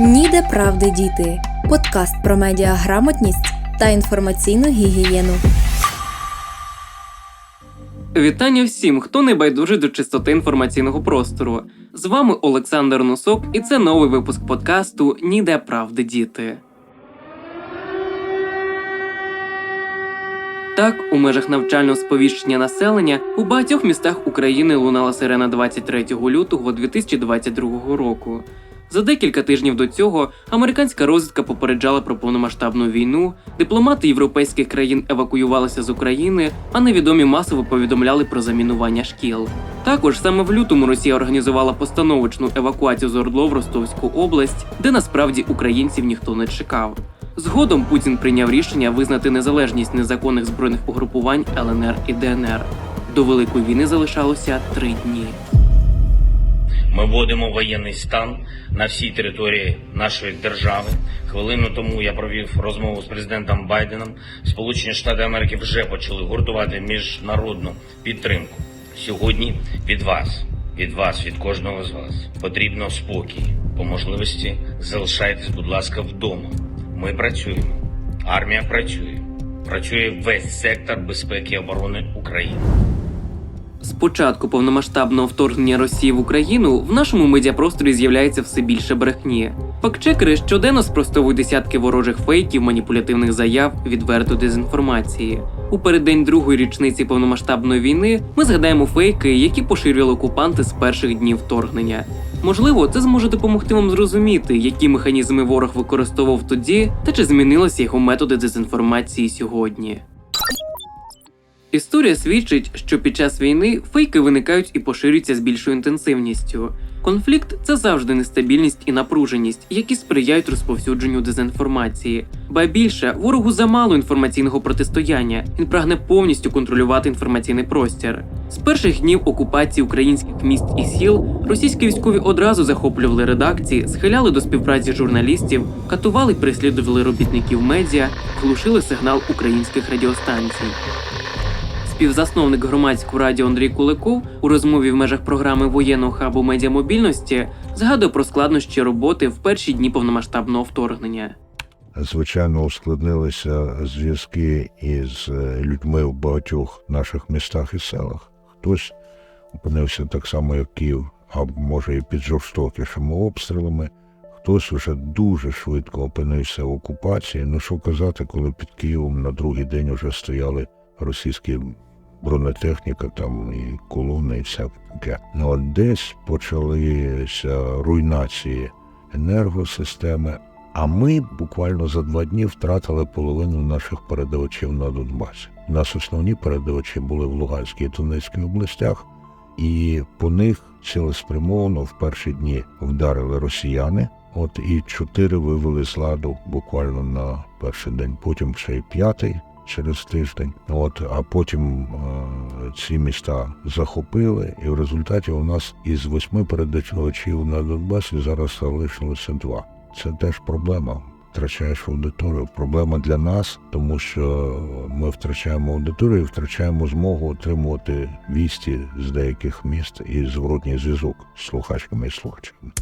Ніде правди діти. Подкаст про медіаграмотність та інформаційну гігієну. Вітання всім, хто не байдужий до чистоти інформаційного простору. З вами Олександр Носок, і це новий випуск подкасту Ніде правди діти. Так, у межах навчального сповіщення населення у багатьох містах України лунала сирена 23 лютого 2022 року. За декілька тижнів до цього американська розвідка попереджала про повномасштабну війну, дипломати європейських країн евакуювалися з України, а невідомі масово повідомляли про замінування шкіл. Також саме в лютому Росія організувала постановочну евакуацію з Ордло в Ростовську область, де насправді українців ніхто не чекав. Згодом Путін прийняв рішення визнати незалежність незаконних збройних угрупувань ЛНР і ДНР. До великої війни залишалося три дні. Ми вводимо воєнний стан на всій території нашої держави. Хвилину тому я провів розмову з президентом Байденом. Сполучені Штати Америки вже почали гуртувати міжнародну підтримку. Сьогодні від вас, від вас, від кожного з вас потрібно спокій. По можливості залишайтесь, будь ласка, вдома. Ми працюємо. Армія працює. Працює весь сектор безпеки і оборони України. З початку повномасштабного вторгнення Росії в Україну в нашому медіапросторі з'являється все більше брехні. Фактчекери щоденно спростовують десятки ворожих фейків, маніпулятивних заяв, відверто дезінформації. У переддень другої річниці повномасштабної війни ми згадаємо фейки, які поширювали окупанти з перших днів вторгнення. Можливо, це зможе допомогти вам зрозуміти, які механізми ворог використовував тоді, та чи змінилися його методи дезінформації сьогодні. Історія свідчить, що під час війни фейки виникають і поширюються з більшою інтенсивністю. Конфлікт це завжди нестабільність і напруженість, які сприяють розповсюдженню дезінформації. Ба більше ворогу замало інформаційного протистояння. Він прагне повністю контролювати інформаційний простір. З перших днів окупації українських міст і сіл російські військові одразу захоплювали редакції, схиляли до співпраці журналістів, катували, й переслідували робітників медіа, глушили сигнал українських радіостанцій. Співзасновник громадського радіо Андрій Куликов у розмові в межах програми воєнного хабу медіамобільності згадує про складнощі роботи в перші дні повномасштабного вторгнення. Звичайно, ускладнилися зв'язки із е, людьми в багатьох наших містах і селах. Хтось опинився так само, як Київ, а може і під жорстокішими обстрілами. Хтось вже дуже швидко опинився в окупації. Ну що казати, коли під Києвом на другий день вже стояли російські бронетехніка, там і колони, і все таке. Ну от десь почалися руйнації енергосистеми. А ми буквально за два дні втратили половину наших передавачів на Донбасі. У нас основні передавачі були в Луганській і Донецькій областях, і по них цілеспрямовано в перші дні вдарили росіяни. От і чотири вивели з ладу буквально на перший день, потім ще й п'ятий через тиждень. От а потім е, ці міста захопили, і в результаті у нас із восьми передачувачів на Донбасі зараз залишилося два. Це теж проблема. Втрачаєш аудиторію. Проблема для нас, тому що ми втрачаємо аудиторію, і втрачаємо змогу отримувати вісті з деяких міст і зворотній зв'язок з слухачками і слухачами.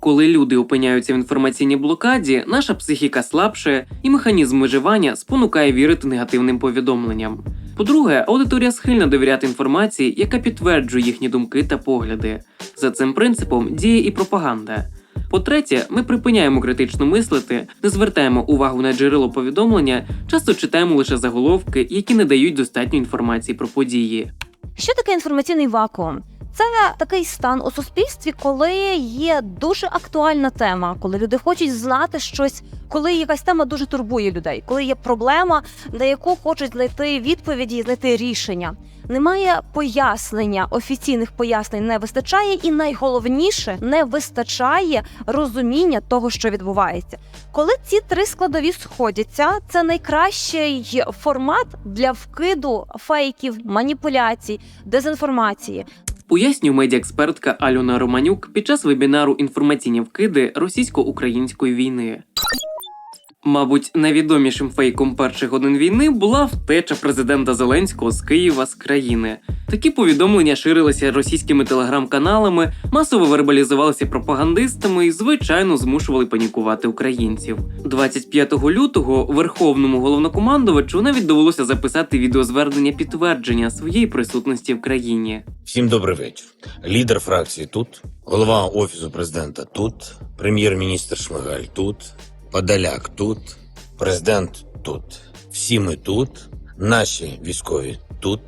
Коли люди опиняються в інформаційній блокаді, наша психіка слабше, і механізм виживання спонукає вірити негативним повідомленням. По-друге, аудиторія схильна довіряти інформації, яка підтверджує їхні думки та погляди. За цим принципом діє і пропаганда. По-третє, ми припиняємо критично мислити, не звертаємо увагу на джерело повідомлення, часто читаємо лише заголовки, які не дають достатньо інформації про події. Що таке інформаційний вакуум? Це такий стан у суспільстві, коли є дуже актуальна тема, коли люди хочуть знати щось, коли якась тема дуже турбує людей, коли є проблема, на яку хочуть знайти відповіді знайти рішення. Немає пояснення, офіційних пояснень не вистачає, і найголовніше не вистачає розуміння того, що відбувається. Коли ці три складові сходяться, це найкращий формат для вкиду фейків, маніпуляцій, дезінформації. Пояснює медіаекспертка Альона Романюк під час вебінару Інформаційні вкиди російсько-української війни. Мабуть, найвідомішим фейком перших годин війни була втеча президента Зеленського з Києва з країни. Такі повідомлення ширилися російськими телеграм-каналами, масово вербалізувалися пропагандистами і, звичайно, змушували панікувати українців. 25 лютого верховному головнокомандувачу навіть довелося записати відеозвернення підтвердження своєї присутності в країні. Всім добрий вечір. Лідер фракції тут, голова офісу президента тут, прем'єр-міністр Шмигаль тут, Подоляк тут, президент тут. Всі ми тут, наші військові тут,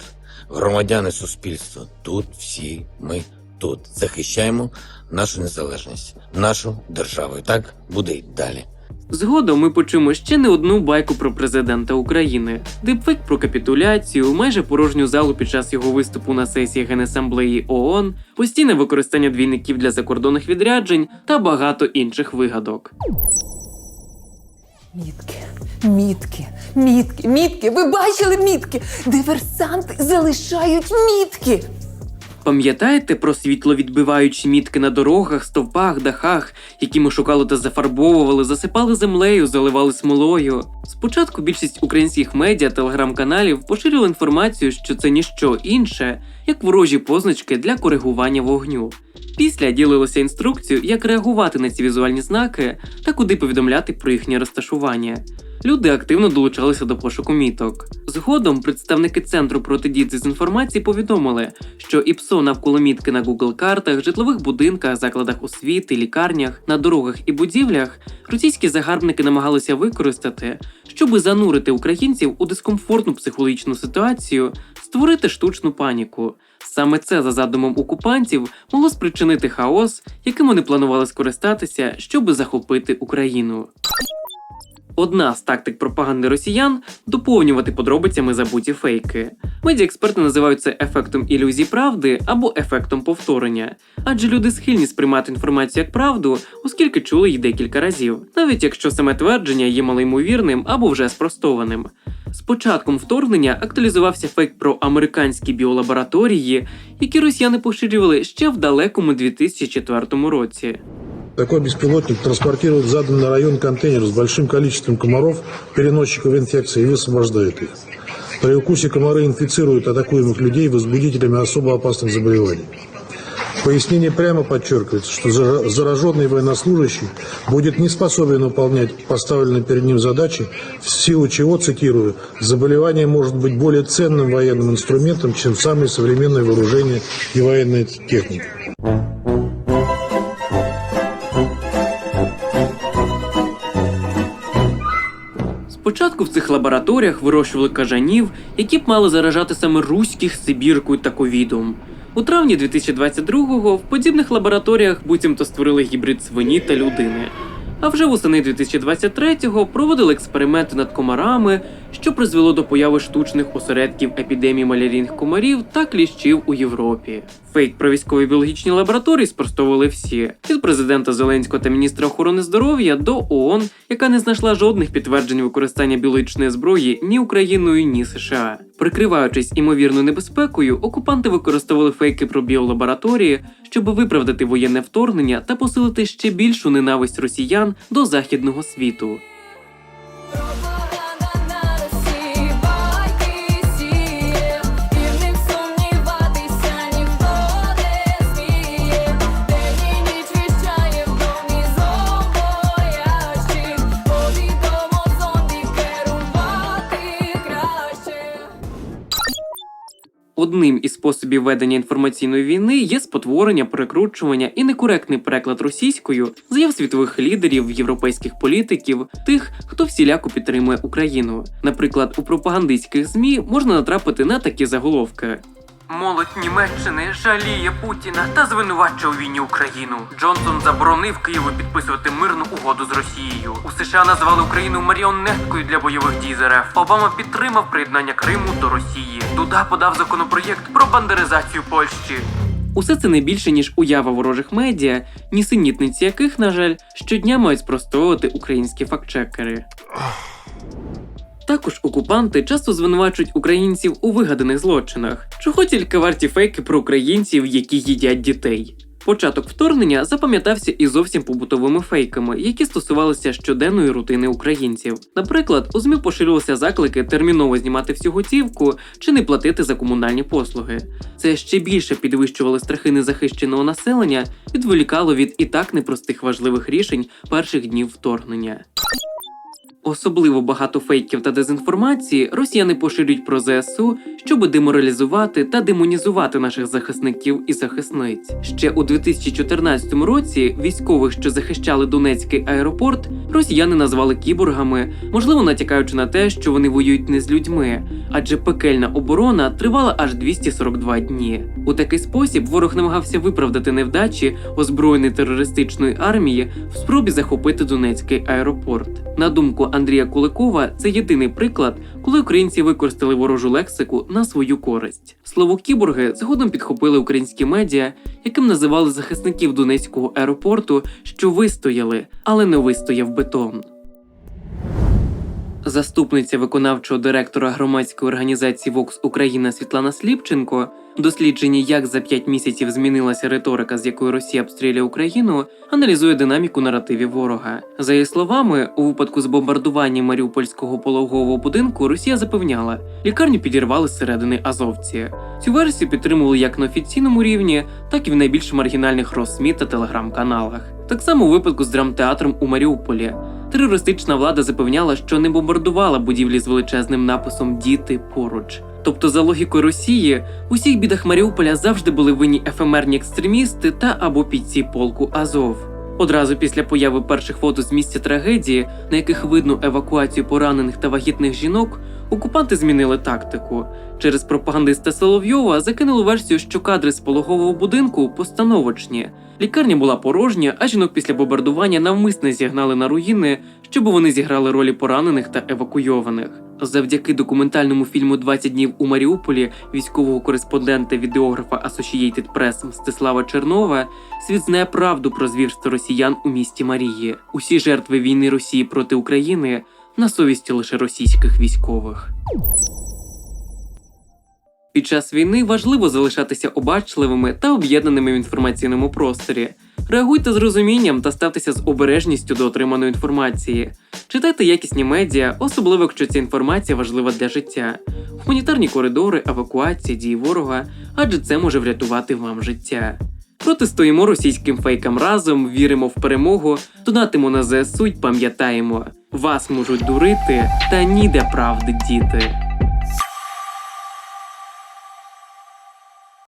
громадяни суспільства тут, всі ми тут. Захищаємо нашу незалежність, нашу державу. І так буде й далі. Згодом ми почуємо ще не одну байку про президента України, дипфейк про капітуляцію, майже порожню залу під час його виступу на сесії Генасамблеї ООН, постійне використання двійників для закордонних відряджень та багато інших вигадок. Мітки, мітки, мітки, мітки. Ви бачили мітки? Диверсанти залишають мітки. Пам'ятаєте про світловідбиваючі мітки на дорогах, стовпах, дахах, які ми шукали та зафарбовували, засипали землею, заливали смолою? Спочатку більшість українських медіа, телеграм-каналів поширювали інформацію, що це ніщо інше, як ворожі позначки для коригування вогню. Після ділилися інструкцію, як реагувати на ці візуальні знаки та куди повідомляти про їхнє розташування. Люди активно долучалися до пошуку міток. Згодом представники центру протидії дезінформації повідомили, що ІПСО навколо мітки на Google картах, житлових будинках, закладах освіти, лікарнях, на дорогах і будівлях російські загарбники намагалися використати, щоби занурити українців у дискомфортну психологічну ситуацію, створити штучну паніку. Саме це за задумом окупантів могло спричинити хаос, яким вони планували скористатися, щоби захопити Україну. Одна з тактик пропаганди росіян доповнювати подробицями забуті фейки. Медіаексперти називають це ефектом ілюзії правди або ефектом повторення, адже люди схильні сприймати інформацію як правду, оскільки чули її декілька разів, навіть якщо саме твердження є малоймовірним або вже спростованим. З початком вторгнення актуалізувався фейк про американські біолабораторії, які росіяни поширювали ще в далекому 2004 році. Такой беспилотник транспортирует заданный район контейнер с большим количеством комаров, переносчиков инфекции, и высвобождает их. При укусе комары инфицируют атакуемых людей возбудителями особо опасных заболеваний. В пояснении прямо подчеркивается, что зара- зараженный военнослужащий будет не способен выполнять поставленные перед ним задачи, в силу чего, цитирую, заболевание может быть более ценным военным инструментом, чем самые современные вооружения и военная техника. Спочатку в цих лабораторіях вирощували кажанів, які б мали заражати саме руських сибіркою та ковідом. У травні 2022-го в подібних лабораторіях буцімто створили гібрид свині та людини. А вже восени 2023-го проводили експерименти над комарами, що призвело до появи штучних осередків епідемії малярійних комарів та кліщів у Європі. Фейк про військові біологічні лабораторії спростовували всі від президента Зеленського та міністра охорони здоров'я до ООН, яка не знайшла жодних підтверджень використання біологічної зброї ні Україною, ні США. Прикриваючись імовірною небезпекою, окупанти використовували фейки про біолабораторії, щоб виправдати воєнне вторгнення та посилити ще більшу ненависть росіян до західного світу. Одним із способів ведення інформаційної війни є спотворення, перекручування і некоректний переклад російською заяв світових лідерів, європейських політиків, тих, хто всіляко підтримує Україну. Наприклад, у пропагандистських змі можна натрапити на такі заголовки. Молодь Німеччини жаліє Путіна та звинувачує у війні Україну. Джонсон заборонив Києву підписувати мирну угоду з Росією. У США назвали Україну маріонеткою для бойових дій з РФ. Обама підтримав приєднання Криму до Росії. Дуда подав законопроєкт про бандеризацію Польщі. Усе це не більше ніж уява ворожих медіа, нісенітниці яких, на жаль, щодня мають спростовувати українські фактчекери. Також окупанти часто звинувачують українців у вигаданих злочинах, чого тільки варті фейки про українців, які їдять дітей. Початок вторгнення запам'ятався і зовсім побутовими фейками, які стосувалися щоденної рутини українців. Наприклад, у ЗМІ поширювалися заклики терміново знімати всю готівку чи не платити за комунальні послуги. Це ще більше підвищувало страхи незахищеного населення, відволікало від і так непростих важливих рішень перших днів вторгнення. Особливо багато фейків та дезінформації росіяни поширюють про ЗСУ, щоб деморалізувати та демонізувати наших захисників і захисниць. Ще у 2014 році військових, що захищали Донецький аеропорт, росіяни назвали кіборгами, можливо, натякаючи на те, що вони воюють не з людьми, адже пекельна оборона тривала аж 242 дні. У такий спосіб ворог намагався виправдати невдачі озброєної терористичної армії в спробі захопити Донецький аеропорт. На думку Андрія Куликова, це єдиний приклад, коли українці використали ворожу лексику на свою користь. Слово кіборги згодом підхопили українські медіа, яким називали захисників Донецького аеропорту, що вистояли, але не вистояв бетон. Заступниця виконавчого директора громадської організації Vox Україна Світлана Сліпченко в дослідженні, як за 5 місяців змінилася риторика, з якою Росія обстрілює Україну, аналізує динаміку наративів ворога. За її словами, у випадку з бомбардуванням Маріупольського пологового будинку Росія запевняла, лікарню підірвали зсередини азовці. Цю версію підтримували як на офіційному рівні, так і в найбільш маргінальних розсмі та телеграм-каналах. Так само у випадку з драмтеатром у Маріуполі. Терористична влада запевняла, що не бомбардувала будівлі з величезним написом Діти поруч. Тобто, за логікою Росії, у всіх бідах Маріуполя завжди були винні ефемерні екстремісти та або бійці полку Азов. Одразу після появи перших фото з місця трагедії, на яких видно евакуацію поранених та вагітних жінок, окупанти змінили тактику. Через пропагандиста Соловйова закинули версію, що кадри з пологового будинку постановочні. Лікарня була порожня, а жінок після бомбардування навмисне зігнали на руїни, щоб вони зіграли ролі поранених та евакуйованих. Завдяки документальному фільму «20 днів у Маріуполі військового кореспондента відеографа Associated Press Мстислава Чернова світ знає правду про звірство росіян у місті Марії. Усі жертви війни Росії проти України на совісті лише російських військових. Під час війни важливо залишатися обачливими та об'єднаними в інформаційному просторі. Реагуйте з розумінням та ставтеся з обережністю до отриманої інформації. Читайте якісні медіа, особливо якщо ця інформація важлива для життя, гуманітарні коридори, евакуація, дії ворога, адже це може врятувати вам життя. Протистоїмо російським фейкам разом, віримо в перемогу, донатимо на ЗСУ й пам'ятаємо, вас можуть дурити, та ніде правди діти.